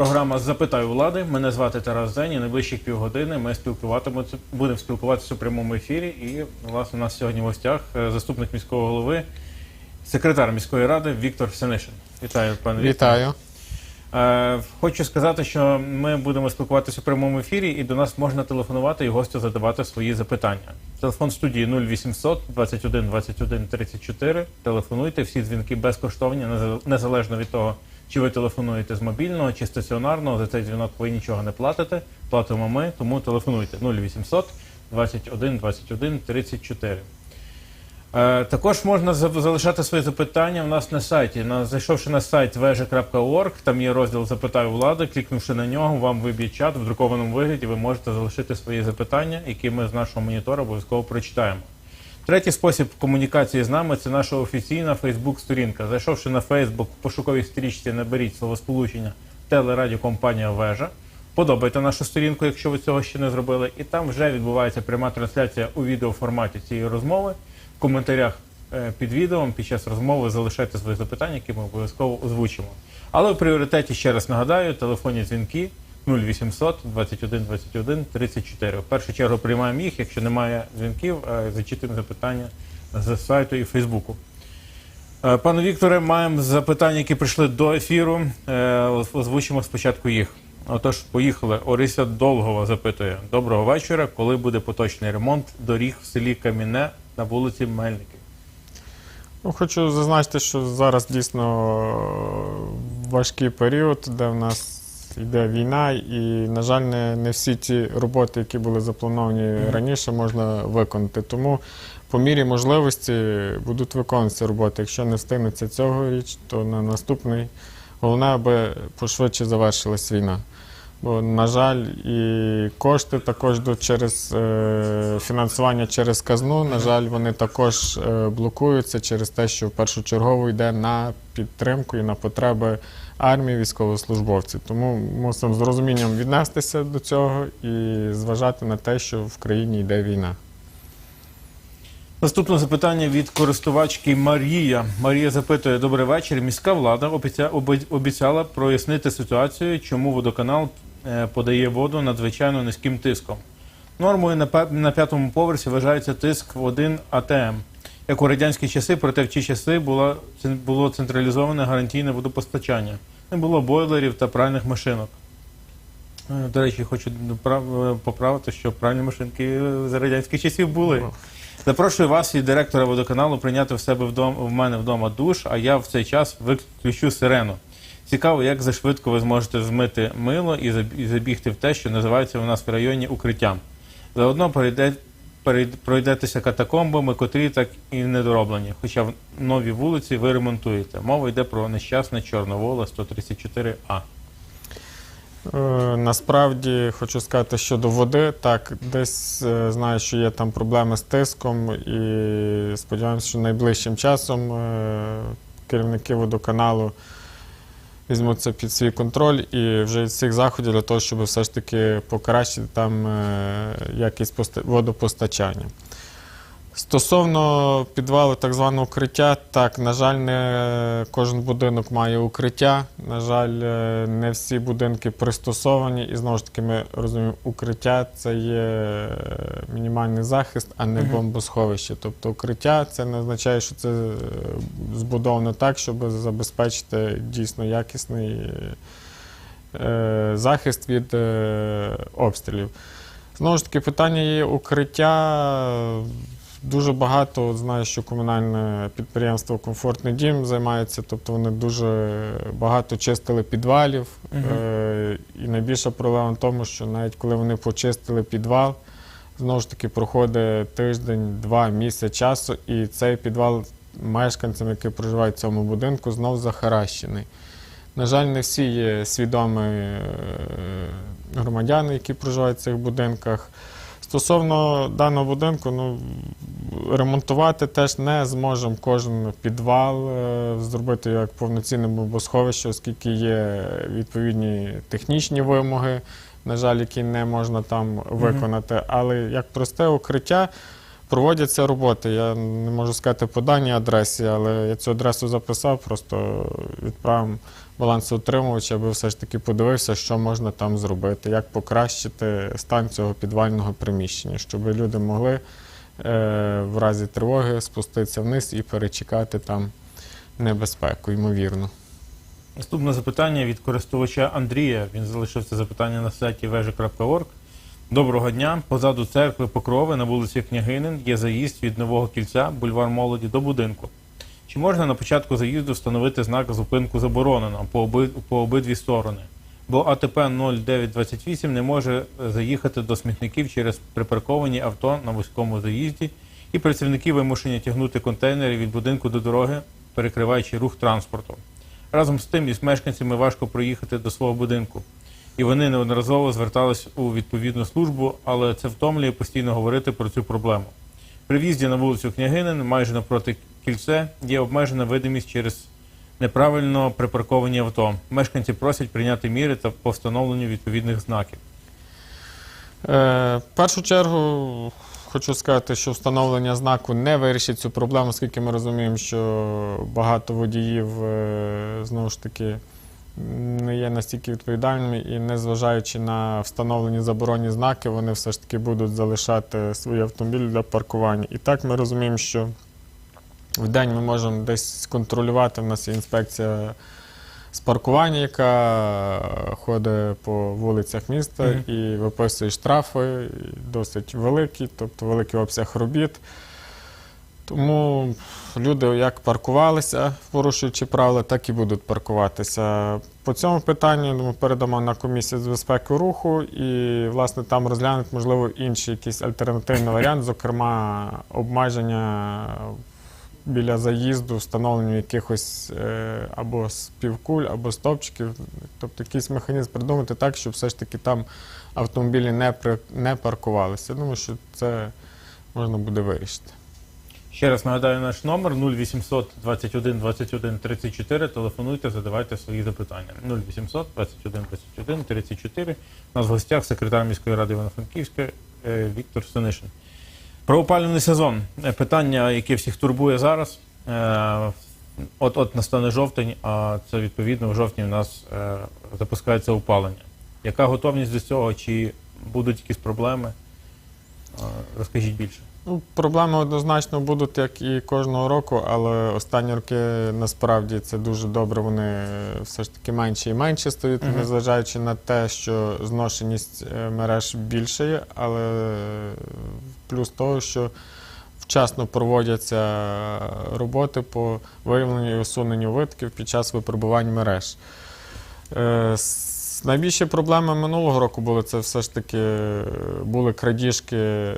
Програма Запитай влади. Мене звати Тарас Зені. Найближчих півгодини ми спілкуватимемося, будемо спілкуватися у прямому ефірі. І власне у нас сьогодні в гостях е, заступник міського голови, секретар міської ради Віктор Сенишин. Вітаю, пане. Вітаю. Е, Хочу сказати, що ми будемо спілкуватися у прямому ефірі, і до нас можна телефонувати і гостю задавати свої запитання. Телефон студії 0800 21 21 34. Телефонуйте, всі дзвінки безкоштовні, неза- незалежно від того, чи ви телефонуєте з мобільного чи стаціонарного. За цей дзвінок ви нічого не платите. Платимо ми, тому телефонуйте 0800 21 21 34. Е, Також можна залишати свої запитання у нас на сайті. Зайшовши на сайт veja.org, там є розділ Запитай влади. Клікнувши на нього, вам виб'є чат в друкованому вигляді. Ви можете залишити свої запитання, які ми з нашого монітора обов'язково прочитаємо. Третій спосіб комунікації з нами це наша офіційна Фейсбук-сторінка. Зайшовши на Фейсбук, в пошуковій стрічці наберіть словосполучення телерадіокомпанія Вежа. Подобайте нашу сторінку, якщо ви цього ще не зробили, і там вже відбувається пряма трансляція у відеоформаті цієї розмови. В коментарях е, під відео під час розмови залишайте свої запитання, які ми обов'язково озвучимо. Але в пріоритеті ще раз нагадаю, телефонні дзвінки 0800 21 21 34. В першу чергу приймаємо їх, якщо немає дзвінків, зачитуємо запитання з сайту і Фейсбуку. Е, Пане Вікторе, маємо запитання, які прийшли до ефіру. Е, Озвучимо спочатку їх. Отож, поїхали. Орися Долгова запитує: Доброго вечора. Коли буде поточний ремонт доріг в селі Каміне на вулиці Мельників? Ну, хочу зазначити, що зараз дійсно важкий період, де в нас йде війна, і, на жаль, не, не всі ті роботи, які були заплановані раніше, можна виконати. Тому по мірі можливості будуть виконуватися роботи. Якщо не встигнеться цього річ, то на наступний головне, аби пошвидше завершилась війна. Бо, на жаль, і кошти також йдуть через е, фінансування через казну. На жаль, вони також е, блокуються через те, що першочергово йде на підтримку і на потреби армії військовослужбовців. Тому мусимо з розумінням віднестися до цього і зважати на те, що в країні йде війна. Наступне запитання від користувачки Марія. Марія запитує: Добрий вечір. Міська влада обіцяла прояснити ситуацію, чому водоканал е, подає воду надзвичайно низьким тиском. Нормою на п'ятому поверсі вважається тиск в 1 АТМ. Як у радянські часи, проте в ті часи цен- було централізоване гарантійне водопостачання. Не було бойлерів та пральних машинок. Е, До речі, хочу е, поправити, що пральні машинки е, за радянських часів були. Запрошую вас і директора водоканалу прийняти в себе вдома в мене вдома душ, а я в цей час виключу сирену. Цікаво, як зашвидко ви зможете змити мило і забігти в те, що називається у нас в районі укриттям. Заодно перейде, перейд- пройдетеся катакомбами, котрі так і недороблені. Хоча в нові вулиці ви ремонтуєте. Мова йде про нещасне Чорновола 134А. Е, Насправді хочу сказати щодо води, так, десь е, знаю, що є там проблеми з тиском, і сподіваємося, що найближчим часом е, керівники водоканалу візьмуть це під свій контроль і вже всіх заходів для того, щоб все ж таки покращити там е, якість водопостачання. Стосовно підвалу так званого укриття, так, на жаль, не кожен будинок має укриття. На жаль, е, не всі будинки пристосовані, і знову ж таки, ми розуміємо, укриття це є е, мінімальний захист, а не бомбосховище. Тобто укриття це не означає, що це е, збудовано так, щоб забезпечити дійсно якісний захист від обстрілів. Знову ж таки, питання є укриття. Дуже багато от знаю, що комунальне підприємство Комфортний дім займається, тобто вони дуже багато чистили підвалів. Е, і найбільша проблема в тому, що навіть коли вони почистили підвал, знову ж таки проходить тиждень, два місяці часу, і цей підвал мешканцям, які проживають в цьому будинку, знов захаращений. На жаль, не всі є свідомі е, громадяни, які проживають в цих будинках. Стосовно даного будинку, ну, ремонтувати теж не зможемо кожен підвал е, зробити як повноцінне бомбосховище, оскільки є відповідні технічні вимоги, на жаль, які не можна там виконати. Але як просте укриття, Проводяться роботи. Я не можу сказати по даній адресі, але я цю адресу записав, просто відправив балансоутримувача, аби все ж таки подивився, що можна там зробити, як покращити стан цього підвального приміщення, щоб люди могли е, в разі тривоги спуститися вниз і перечекати там небезпеку, ймовірно. Наступне запитання від користувача Андрія. Він залишив це запитання на сайті вежа.орг. Доброго дня. Позаду церкви Покрови на вулиці Княгинин є заїзд від нового кільця, бульвар молоді до будинку. Чи можна на початку заїзду встановити знак зупинку заборонено по, оби, по обидві сторони? Бо АТП 0928 не може заїхати до смітників через припарковані авто на вузькому заїзді, і працівники вимушені тягнути контейнери від будинку до дороги, перекриваючи рух транспорту. Разом з тим, із мешканцями важко проїхати до свого будинку. І вони неодноразово звертались у відповідну службу, але це втомлює постійно говорити про цю проблему. При в'їзді на вулицю Княгинин, майже напроти кільце, є обмежена видимість через неправильно припарковані авто. Мешканці просять прийняти міри та по встановленню відповідних знаків. Е, в першу чергу хочу сказати, що встановлення знаку не вирішить цю проблему, оскільки ми розуміємо, що багато водіїв е, знову ж таки не є настільки відповідальними і незважаючи на встановлені заборонні знаки, вони все ж таки будуть залишати свої автомобілі для паркування. І так ми розуміємо, що в день ми можемо десь контролювати. У нас є інспекція з паркування, яка ходить по вулицях міста Мгм. і виписує штрафи досить великі, тобто великий обсяг робіт. Тому люди як паркувалися, порушуючи правила, так і будуть паркуватися. По цьому питанню ми передамо на комісію з безпеки руху і, власне, там розглянуть, можливо, інший якийсь альтернативний варіант, зокрема, обмеження біля заїзду, встановленню якихось е, або співкуль, або стовпчиків. Тобто якийсь механізм придумати так, щоб все ж таки там автомобілі не, не паркувалися. Я думаю, що це можна буде вирішити. Ще раз нагадаю наш номер 0800 21 21 34. Телефонуйте, задавайте свої запитання. 0800 21 21 34. У нас в гостях секретар міської ради Івано-Франківська е, Віктор Синишин. Про опалювальний сезон. Е, Питання, яке всіх турбує зараз. Е, От от настане жовтень, а це відповідно в жовтні у нас е, запускається опалення. Яка готовність до цього? Чи будуть якісь проблеми? Розкажіть більше. Ну, проблеми однозначно будуть, як і кожного року, але останні роки насправді це дуже добре. Вони все ж таки менше і менше стають, Мгм. незважаючи на те, що зношеність е, мереж більшає, але е, плюс того, що вчасно проводяться роботи по виявленню і усуненню витків під час випробувань мереж. Найбільші проблеми минулого року були це все ж таки були крадіжки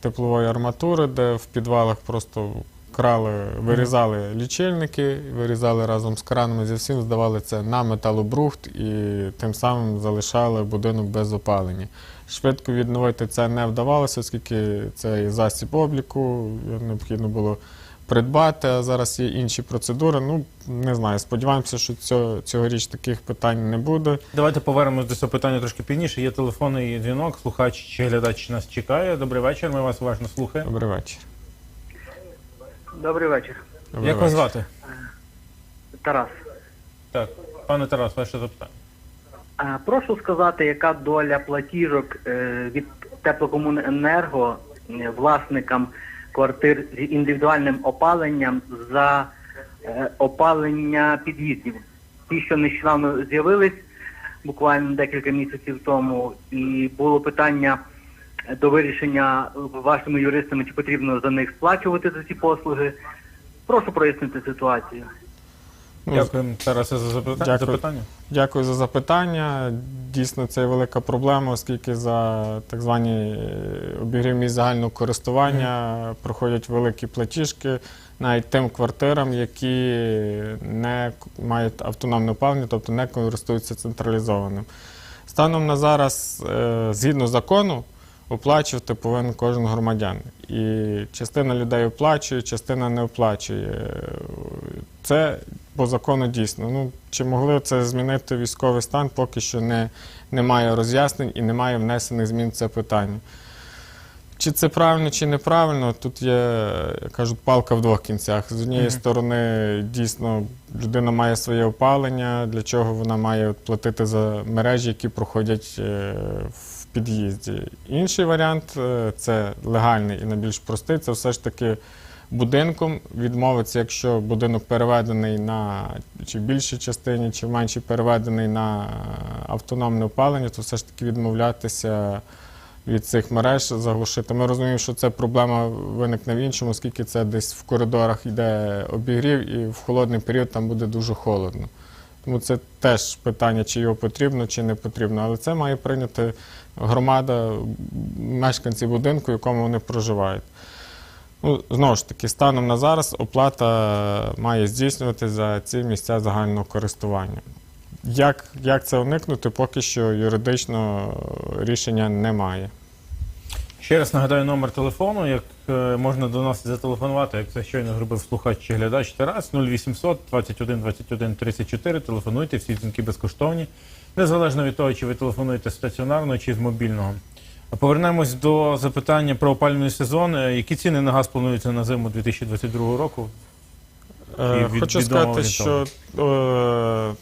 теплової арматури, де в підвалах просто крали, вирізали лічильники, вирізали разом з кранами зі всім, здавали це на металобрухт і тим самим залишали будинок без опалення. Швидко відновити це не вдавалося, оскільки це і засіб обліку, необхідно було придбати, а зараз є інші процедури. Ну, не знаю, сподіваємося, що цього, цьогоріч таких питань не буде. Давайте повернемось до цього питання трошки пізніше. Є телефонний дзвінок, слухач чи глядач нас чекає. Добрий вечір, ми вас уважно слухаємо. Добрий вечір. Добрий вечір. Добрий Як вас вечір. звати? Тарас. Так, пане Тарас, ваше запитання. Прошу сказати, яка доля платіжок е, від теплокомуненерго е, власникам квартир з індивідуальним опаленням за е, опалення під'їздів. Ті, що нещодавно з'явились, буквально декілька місяців тому, і було питання до вирішення вашими юристами, чи потрібно за них сплачувати за ці послуги. Прошу прояснити ситуацію. Ну, Дякуємо, Тарасе, за запитання. Дякую. запитання. Дякую за запитання. Дійсно, це є велика проблема, оскільки за так звані е, обігрів місць загального користування проходять великі платіжки навіть тим квартирам, які не мають автономне опалення, тобто не користуються централізованим. Станом на зараз, е, згідно закону, оплачувати повинен кожен громадян. І частина людей оплачує, частина не оплачує. Це по закону дійсно. Ну, чи могли це змінити військовий стан, поки що не, немає роз'яснень і немає внесених змін в це питання. Чи це правильно, чи неправильно, тут є, як кажуть, палка в двох кінцях. З однієї Мгм. сторони, дійсно, людина має своє опалення, для чого вона має платити за мережі, які проходять е, в під'їзді. Інший варіант е, це легальний і найбільш простий, це все ж таки будинком відмовитися, якщо будинок переведений на чи в більшій частині, чи в меншій переведений на автономне опалення, то все ж таки відмовлятися від цих мереж заглушити. Ми розуміємо, що це проблема виникне в іншому, оскільки це десь в коридорах йде обігрів, і в холодний період там буде дуже холодно. Тому це теж питання, чи його потрібно, чи не потрібно. Але це має прийняти громада, мешканці будинку, в якому вони проживають. Ну, знову ж таки, станом на зараз оплата має здійснювати за ці місця загального користування. Як, як це уникнути, поки що юридично рішення немає. Ще раз нагадаю номер телефону, як е, можна до нас зателефонувати, як це щойно зробив слухач чи глядач Тарас 0800 21 21 34. Телефонуйте, всі дзвінки безкоштовні, незалежно від того, чи ви телефонуєте стаціонарно чи з мобільного. Повернемось до запитання про опалювальний сезон. Е, Які ціни на газ плануються на зиму 2022 року? Е, від- Хочу сказати, що е,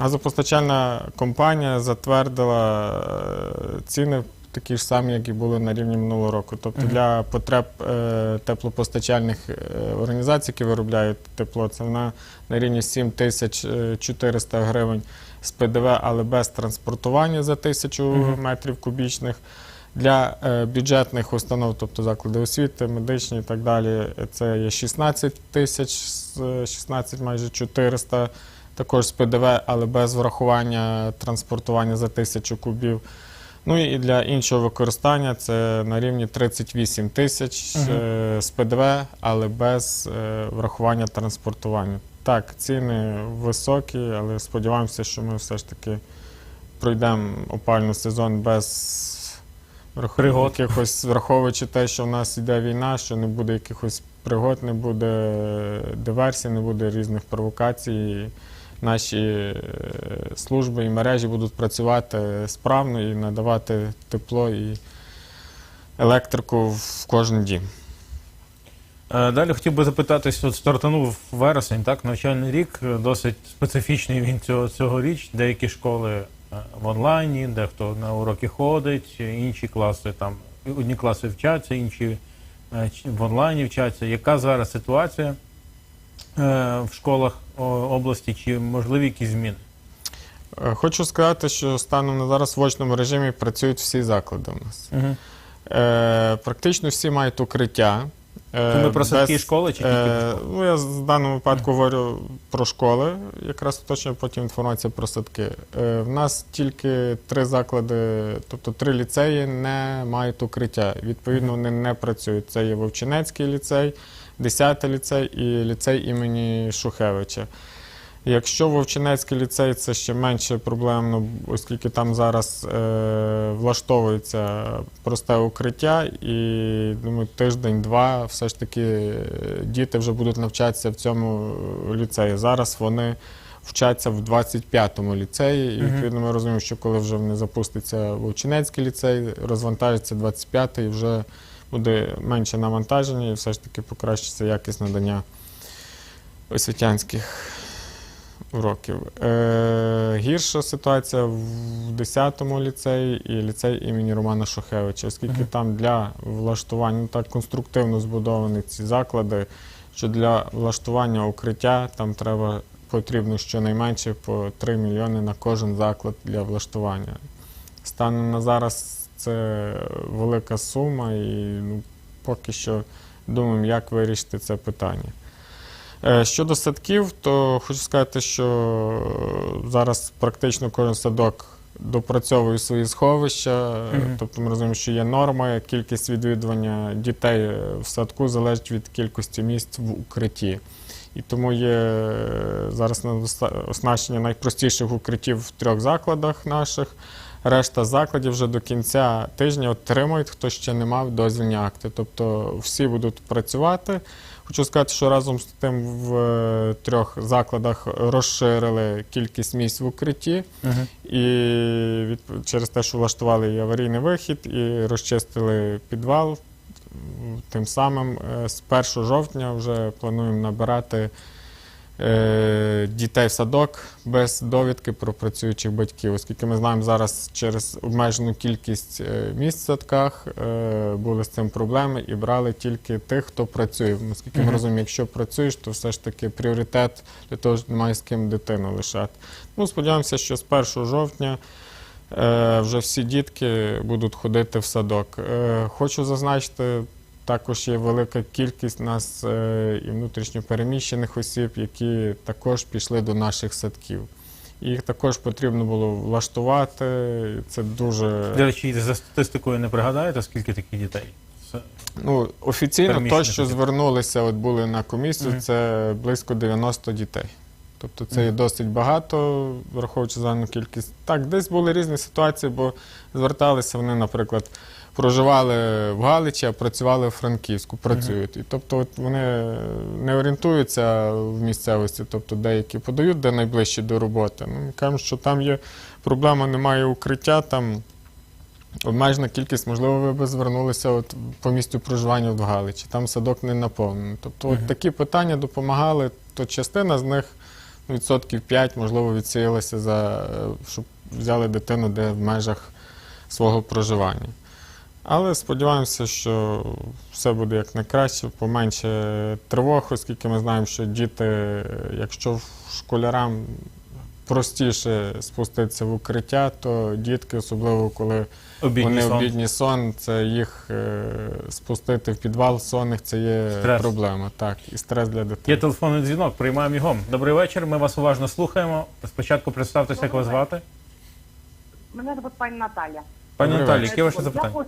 газопостачальна компанія затвердила е, ціни такі ж самі, як і були на рівні минулого року. Тобто для потреб е, теплопостачальних е, організацій, які виробляють тепло, це вона на рівні 7400 гривень з ПДВ, але без транспортування за тисячу метрів кубічних. Для бюджетних установ, тобто заклади освіти, медичні і так далі, це є 16 тисяч, з- е, 16 майже 400, також з ПДВ, але без врахування транспортування за тисячу кубів. Ну і для іншого використання це на рівні 38 тисяч е, з ПДВ, але без е, врахування транспортування. Так, ціни високі, але сподіваємося, що ми все ж таки пройдемо опальний сезон без Пригод. якихось, враховуючи те, що в нас йде війна, що не буде якихось пригод, не буде диверсій, не буде різних провокацій. Наші е, служби і мережі будуть працювати справно і надавати тепло і електрику в кожен дім. Е, Далі хотів би запитатись, от стартанув вересень, так, навчальний рік, е, досить специфічний він цього, цьогоріч. Деякі школи в онлайні, дехто на уроки ходить, інші класи там, одні класи вчаться, інші в онлайні вчаться. Яка зараз ситуація в школах області, чи можливі якісь зміни? Е, Хочу сказати, що станом на зараз в очному режимі працюють всі заклади у нас. Угу. Е, практично всі мають укриття. Е, ми про садки і без- школи чи тільки Е, ну, я в даному випадку говорю про школи, якраз точно потім інформація про садки. Е, в нас тільки три заклади, тобто три ліцеї не мають укриття. Відповідно, вони не працюють. Це є Вовчинецький ліцей, 10 ліцей і ліцей імені Шухевича. Якщо Вовчинецький ліцей це ще менше проблемно, оскільки там зараз е, влаштовується просте укриття, і думаю, тиждень-два все ж таки е, діти вже будуть навчатися в цьому ліцеї. Зараз вони вчаться в 25-му ліцеї, і відповідно ми розуміємо, що коли вже не запуститься Вовчинецький ліцей, розвантажиться 25-й, вже буде менше навантаження, і все ж таки покращиться якість надання освітянських уроків. Е, гірша ситуація в 10-му ліцеї і ліцей імені Романа Шухевича, оскільки там для влаштування ну, так конструктивно збудовані ці заклади, що для влаштування укриття там треба потрібно щонайменше по 3 мільйони на кожен заклад для влаштування. Станом на зараз це велика сума, і ну, поки що думаємо, як вирішити це питання. Е, Щодо садків, то хочу сказати, що зараз практично кожен садок допрацьовує свої сховища. Мгм. Тобто ми розуміємо, що є норми, кількість відвідування дітей в садку залежить від кількості місць в укритті. І тому є е, зараз на оснащення найпростіших укриттів в трьох закладах наших. Решта закладів вже до кінця тижня отримують, хто ще не мав дозвільні акти. Тобто всі будуть працювати. Хочу сказати, що разом з тим в е, трьох закладах розширили кількість місць в укритті. І від, через те, що влаштували і аварійний вихід, і розчистили підвал. Тим самим е, з 1 жовтня вже плануємо набирати дітей в садок без довідки про працюючих батьків, оскільки ми знаємо зараз через обмежену кількість е, місць в садках е, були з цим проблеми і брали тільки тих, хто працює. Оскільки ми розуміємо, якщо працюєш, то все ж таки пріоритет для того, що немає з ким дитину лишати. Ну, сподіваємося, що з 1 жовтня е, вже всі дітки будуть ходити в садок. Е, хочу зазначити, також є велика кількість нас е, і внутрішньопереміщених осіб, які також пішли до наших садків. Їх також потрібно було влаштувати. Це дуже До речі, за статистикою не пригадаєте, скільки таких дітей? Ну, офіційно то, що звернулися, от були на комісію, це близько 90 дітей. Тобто це є досить багато, враховуючи загальну кількість. Так, десь були різні ситуації, бо зверталися вони, наприклад, проживали в Галичі, а працювали в Франківську, працюють. І тобто от вони не орієнтуються в місцевості, тобто деякі подають, де найближче до роботи. Ну, кажуть, що там є проблема, немає укриття, там обмежена кількість, можливо, ви б звернулися от по місцю проживання в Галичі, там садок не наповнений. Тобто от такі питання допомагали, то частина з них відсотків 5, можливо, відсіялася за щоб взяли дитину де в межах свого проживання. Але сподіваємося, що все буде як найкраще, поменше тривог, оскільки ми знаємо, що діти, якщо школярам простіше спуститися в укриття, то дітки, особливо коли Обідній вони сон. обідній сон, це їх е, спустити в підвал сонних, це є Стрес. проблема. Так, і стрес для Є телефонний дзвінок, приймаємо його. Добрий вечір. Ми вас уважно слухаємо. Спочатку представтеся, як вас звати. Мене звуть пані Наталя. Пані Наталі, яке ваше запитання?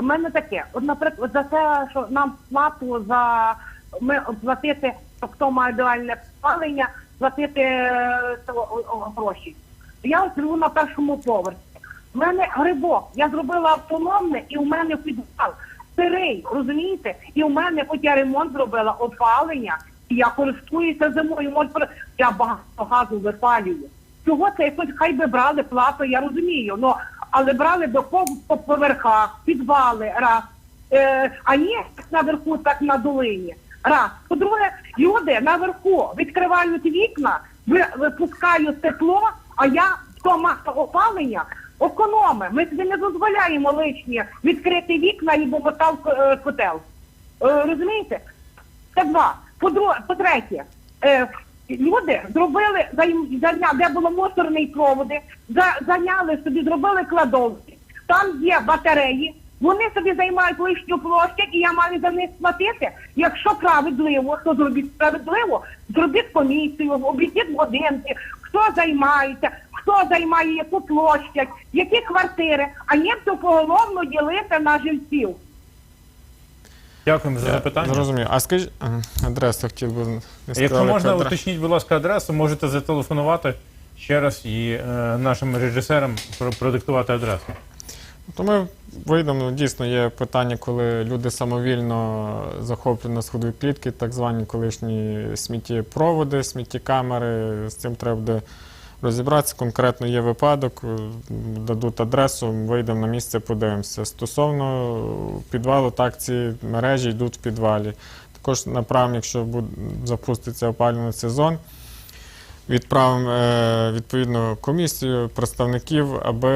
У мене таке. От, наприклад, за те, що нам плату за ми платити, хто має дуальне палення, платити е, гроші. Я живу на першому поверсі. У мене грибок. Я зробила автономне, і у мене підвал сирий, розумієте? І у мене, хоч я ремонт зробила, опалення, і я користуюся зимою. Може, я багато газу випалюю. Чого це якось хай би брали плату, я розумію. Ну але брали до по, по поверхах, підвали, раз. Е, а як наверху, так на долині. Раз. По-друге, люди наверху відкривають вікна, ви- випускають тепло, а я то маса опалення економи. Ми собі не дозволяємо лишнє відкрити вікна і бомотав е, котел. Е, розумієте? Це два. По-друге, по-третє, е, люди зробили зайня, де було мусорний проводи, за, зайняли собі, зробили кладовки. Там є батареї. Вони собі займають лишню площадь, і я маю за них платити. Якщо справедливо, то зробіть справедливо, зробіть комісію, обійдіть годинки, хто займається, хто займає яку площадь, які квартири, а все поголовно ділити на жильців. Дякуємо за запитання. Зрозумів. А скажіть, ага, адресу хотів би. не Якщо можна, яка адреса. уточніть, будь ласка, адресу, можете зателефонувати ще раз і е, нашим режисерам про- продиктувати адресу. То ми вийдемо. Дійсно, є питання, коли люди самовільно захоплюють на сходові клітки, так звані колишні сміттєпроводи, сміттєкамери. З цим треба буде розібратися. Конкретно є випадок, е, дадуть адресу, вийдемо на місце, подивимося. Стосовно підвалу, так ці мережі йдуть в підвалі. Також направимо, якщо запуститься опалювальний сезон. Відправимо е, відповідно комісію представників, аби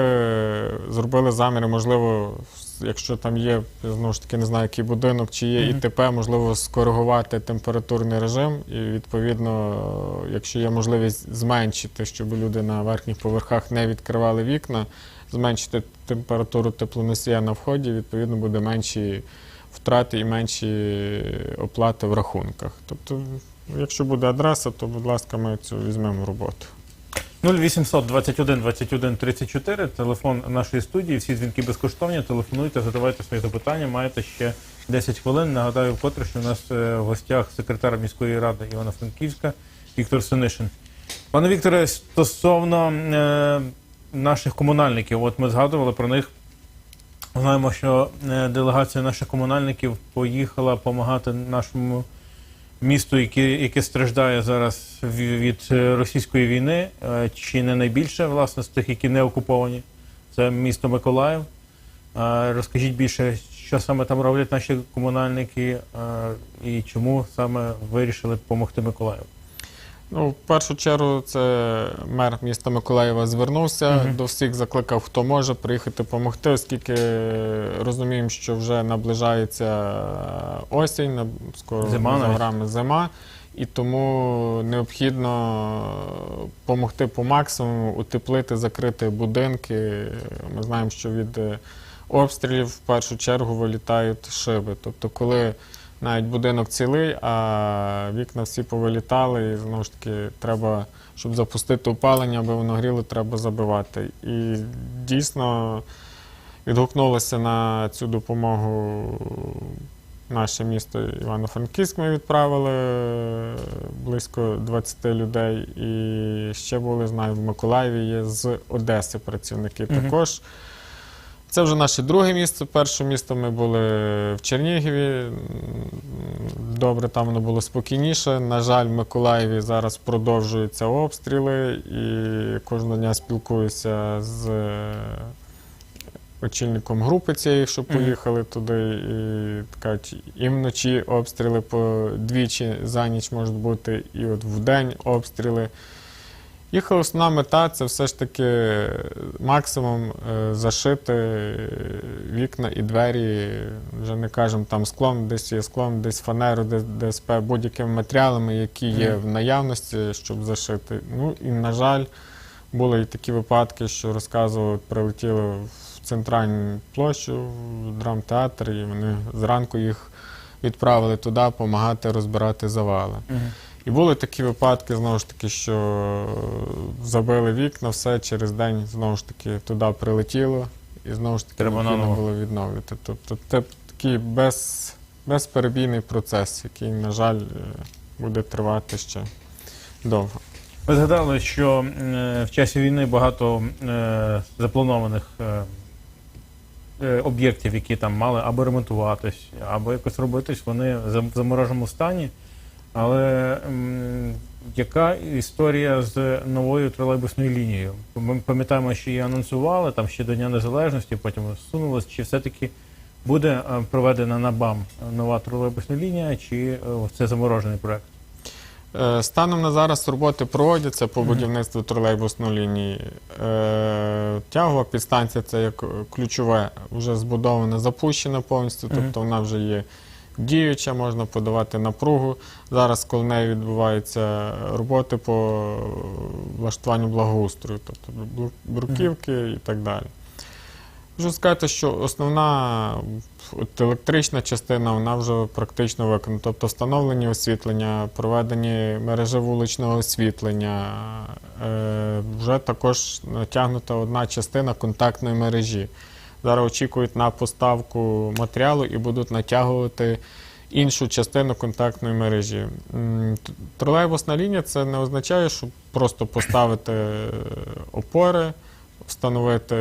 зробили заміри, можливо, якщо там є, знову ж таки, не знаю, який будинок, чи є Мгм. ІТП, можливо, скоригувати температурний режим, і відповідно, якщо є можливість зменшити, щоб люди на верхніх поверхах не відкривали вікна, зменшити температуру теплоносія на вході, відповідно, буде менші втрати і менші оплати в рахунках. Тобто, якщо буде адреса, то, будь ласка, ми цю візьмемо в роботу. 0800 21 21 34, телефон нашої студії. Всі дзвінки безкоштовні. Телефонуйте, задавайте свої запитання. Маєте ще 10 хвилин. Нагадаю, вкотре, що у нас е, в гостях секретар міської ради Івано-Франківська Віктор Синишин. Пане Вікторе, стосовно е, наших комунальників, от ми згадували про них. Знаємо, що е, делегація наших комунальників поїхала допомагати нашому місто, яке, яке страждає зараз від е, російської війни, е, чи не найбільше, власне, з тих, які не окуповані. Це місто Миколаїв. Е, Розкажіть більше, що саме там роблять наші комунальники і чому саме вирішили допомогти Миколаєву. Ну, в першу чергу, це мер міста Миколаєва звернувся Мгм. до всіх, закликав, хто може приїхати допомогти, оскільки розуміємо, що вже наближається осінь, на- скоро Зима за навіть. горами зима. І тому необхідно допомогти по максимуму, утеплити, закрити будинки. Ми знаємо, що від е, обстрілів в першу чергу вилітають шиби. Тобто, коли навіть будинок цілий, а вікна всі повилітали, і знову ж таки треба, щоб запустити опалення, аби воно гріло, треба забивати. І дійсно відгукнулося на цю допомогу наше місто Івано-Франківськ. Ми відправили близько 20 людей. І ще були, знаю, в Миколаєві є з Одеси працівники також. Це вже наше друге місце. Перше місто ми були в Чернігові. М, Добре, там воно було спокійніше. На жаль, в Миколаєві зараз продовжуються обстріли, і кожного дня спілкуюся з е, очільником групи цієї, що поїхали туди. І кажуть, і вночі обстріли по двічі за ніч можуть бути, і от вдень обстріли. Їх основна мета це все ж таки максимум е, зашити вікна і двері, вже не кажемо там склом, десь є склом, десь фанеру, десь ДСП, будь-якими матеріалами, які є в наявності, щоб зашити. Ну і, на жаль, були і такі випадки, що розказували, прилетіли в центральну площу, в драмтеатр, і вони зранку їх відправили туди допомагати розбирати завали. І були такі випадки, знову ж таки, що забили вікна, все через день знову ж таки туди прилетіло, і знову ж таки Треба необхідно наново. було відновлювати. Тобто це такий без, безперебійний процес, який, на жаль, е, буде тривати ще довго. Ви згадали, що е, в часі війни багато е, запланованих е, е, об'єктів, які там мали або ремонтуватись, або якось робитись, вони в зам- замороженому стані. Але м, яка історія з новою тролейбусною лінією? Ми пам'ятаємо, що її анонсували там ще до Дня Незалежності, потім сунулось. Чи все-таки буде е, проведена на БАМ нова тролейбусна лінія, чи е, це заморожений проект? Е, Станом на зараз роботи проводяться по будівництву тролейбусної лінії. Тягова підстанція це як ключове, вже збудована, запущена повністю, тобто вона вже є діюча, можна подавати напругу. Зараз коло неї відбуваються роботи по влаштуванню благоустрою, тобто бруківки і так далі. Можу сказати, що основна от електрична частина вона вже практично виконана. Тобто встановлені освітлення, проведені мережі вуличного освітлення. Е, вже також натягнута одна частина контактної мережі. Зараз очікують на поставку матеріалу і будуть натягувати іншу частину контактної мережі. Тролейбусна лінія це не означає, що просто поставити е, опори, встановити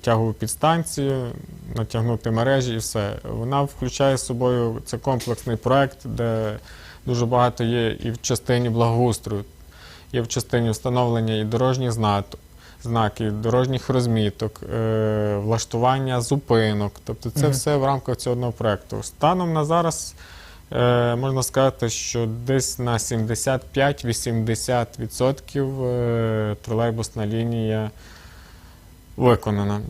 тягову підстанцію, натягнути мережі і все. Вона включає з собою це комплексний проект, де дуже багато є і в частині благоустрою, є в частині встановлення і дорожніх знаків, знаків, дорожніх розміток, е, влаштування зупинок. Тобто це все в рамках цього одного проекту. Станом на зараз е, можна сказати, що десь на 75-80% е, тролейбусна лінія виконана.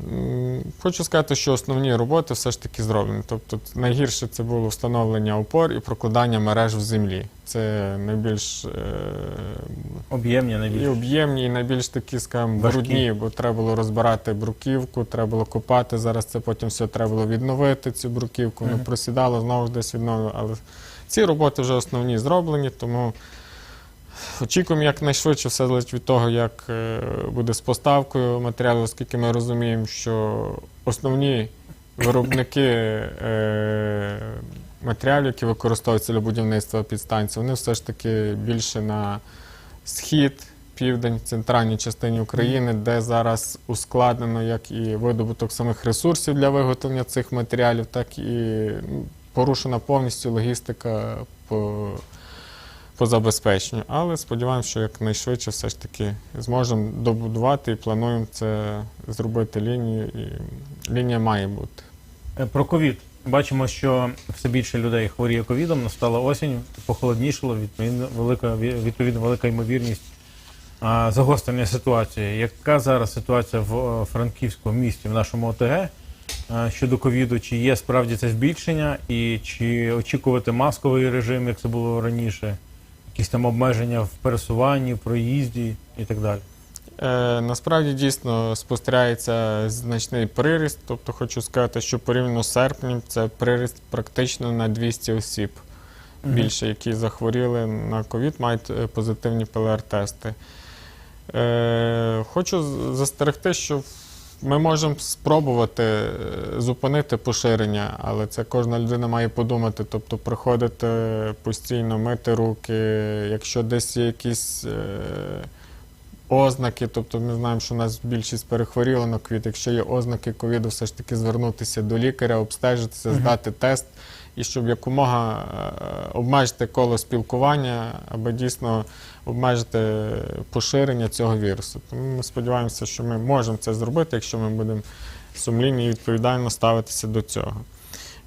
Хочу сказати, що основні роботи все ж таки зроблені. Тобто найгірше це було встановлення опор і прокладання мереж в землі. Це найбільш е, Об'ємні і об'ємні, і найбільш такі, скажімо, Важкі. брудні, бо треба було розбирати бруківку, треба було копати. Зараз це потім все треба було відновити, цю бруківку. Воно Мгм. просідало, знову ж десь відновлено. Але ці роботи вже основні зроблені, тому очікуємо якнайшвидше все залежить від того, як е, буде з поставкою матеріалу, оскільки ми розуміємо, що основні виробники е, матеріалів, які використовуються для будівництва підстанцій, вони все ж таки більше на схід, південь, центральній частині України, де зараз ускладнено як і видобуток самих ресурсів для виготовлення цих матеріалів, так і ну, порушена повністю логістика по, по забезпеченню. Але сподіваємося, що якнайшвидше все ж таки зможемо добудувати і плануємо це зробити лінію. І лінія має бути. Е, Про ковід. Бачимо, що все більше людей хворіє ковідом. Настала осінь, похолоднішало, відповідно велика відповідно велика ймовірність загострення ситуації. Яка зараз ситуація в е, Франківському місті, в нашому ОТГ е, щодо ковіду? Чи є справді це збільшення, і чи очікувати масковий режим, як це було раніше? Якісь там обмеження в пересуванні, в проїзді і так далі? Е, насправді дійсно спостерігається значний приріст. Тобто хочу сказати, що порівняно з серпнем це приріст практично на 200 осіб. Більше, які захворіли на ковід, мають е, позитивні ПЛР-тести. Е, хочу застерегти, що ми можемо спробувати е, зупинити поширення, але це кожна людина має подумати. Тобто приходити постійно, мити руки, якщо десь є якісь. Е, ознаки, тобто ми знаємо, що у нас більшість перехворіла на квіт. Якщо є ознаки ковіду, все ж таки звернутися до лікаря, обстежитися, здати тест, і щоб якомога е, обмежити коло спілкування, аби дійсно обмежити поширення цього вірусу. Тому ми сподіваємося, що ми можемо це зробити, якщо ми будемо сумлінні і відповідально ставитися до цього.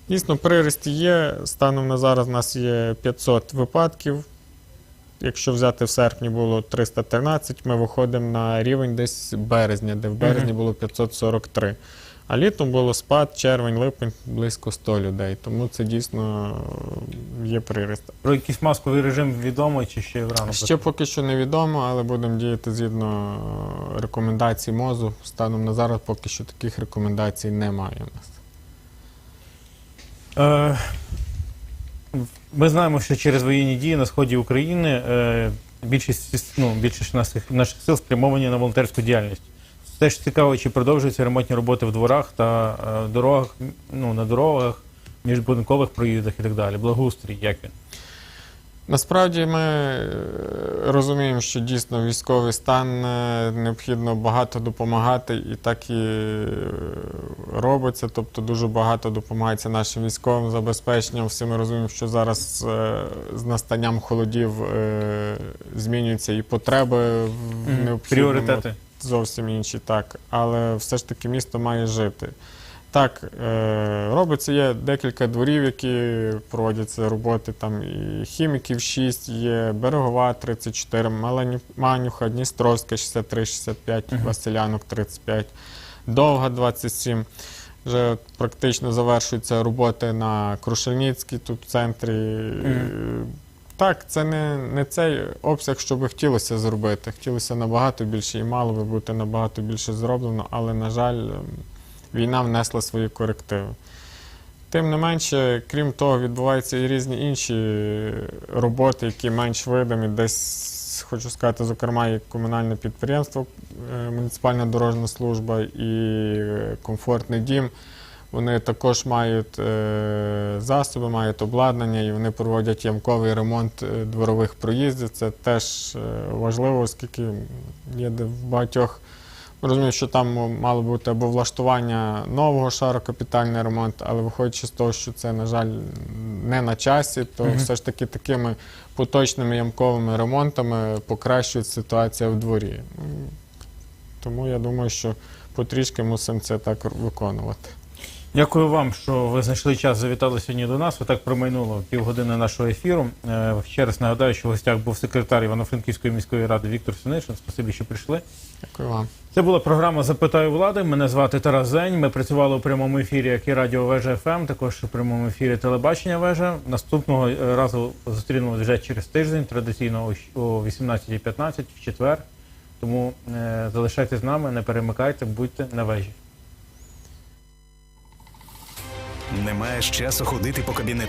Дійсно, приріст є. Станом на зараз у нас є 500 випадків. Якщо взяти в серпні було 313, ми виходимо на рівень десь березня, де в березні було 543. А літом було спад, червень, липень близько 100 людей. Тому це дійсно е, є приріст. Про якийсь масковий режим відомо чи ще рано? Ще поки що невідомо, але будемо діяти згідно е, рекомендацій МОЗу. Станом на зараз поки що таких рекомендацій немає у нас. Е, Ми знаємо, що через воєнні дії на сході України е, більшість ну, більшість наших, наших сил спрямовані на волонтерську діяльність. Теж цікаво, чи продовжуються ремонтні роботи в дворах та е, дорогах, ну, на дорогах, міжбудинкових проїздах і так далі. Благоустрій, як він? Насправді ми е, розуміємо, що дійсно військовий стан е, необхідно багато допомагати, і так і е, робиться. Тобто дуже багато допомагається нашим військовим забезпеченням. Всі ми розуміємо, що зараз з настанням холодів змінюються і потреби в необхідному Пріоритети. Зовсім інші, так. Але все ж таки місто має жити. Так, е, робиться, є декілька дворів, які проводяться роботи. Там і хіміків 6, є берегова 34, Маланю- Манюха, Дністровська 63-65, Мгм. Василянок 35, Довга 27. Вже практично завершуються роботи на Крушельницькій, тут в центрі. Так, це не, не цей обсяг, що би хотілося зробити. Хотілося набагато більше і мало би бути набагато більше зроблено, але, на жаль, ем, війна внесла свої корективи. Тим не менше, крім того, відбуваються і різні інші роботи, які менш видимі. Десь хочу сказати, зокрема, і комунальне підприємство, е, муніципальна дорожня служба і е, комфортний дім. Вони також мають е, засоби, мають обладнання і вони проводять ямковий ремонт е, дворових проїздів. Це теж е, важливо, оскільки є в багатьох. Ми розуміємо, що там мало бути або влаштування нового шару, капітальний ремонт, але виходячи з того, що це, на жаль, не на часі, то Мгм. все ж таки такими поточними ямковими ремонтами покращують ситуацію в дворі. Тому я думаю, що потрішки мусимо це так виконувати. Дякую вам, що ви знайшли час, завітали сьогодні до нас. Ви так промайнуло півгодини нашого ефіру. Е, Ще раз нагадаю, що в гостях був секретар Івано-Франківської міської ради Віктор Синишин. Спасибі, що прийшли. Дякую вам. Це була програма Запитаю влади. Мене звати Тарас Зень. Ми працювали у прямому ефірі, як і радіо Вежа ФМ, також у прямому ефірі телебачення Вежа. Наступного разу зустрінемося вже через тиждень, традиційно о о 18.15 в четвер. Тому е, залишайтесь з нами, не перемикайте, будьте на вежі. Не маєш часу ходити по кабінету.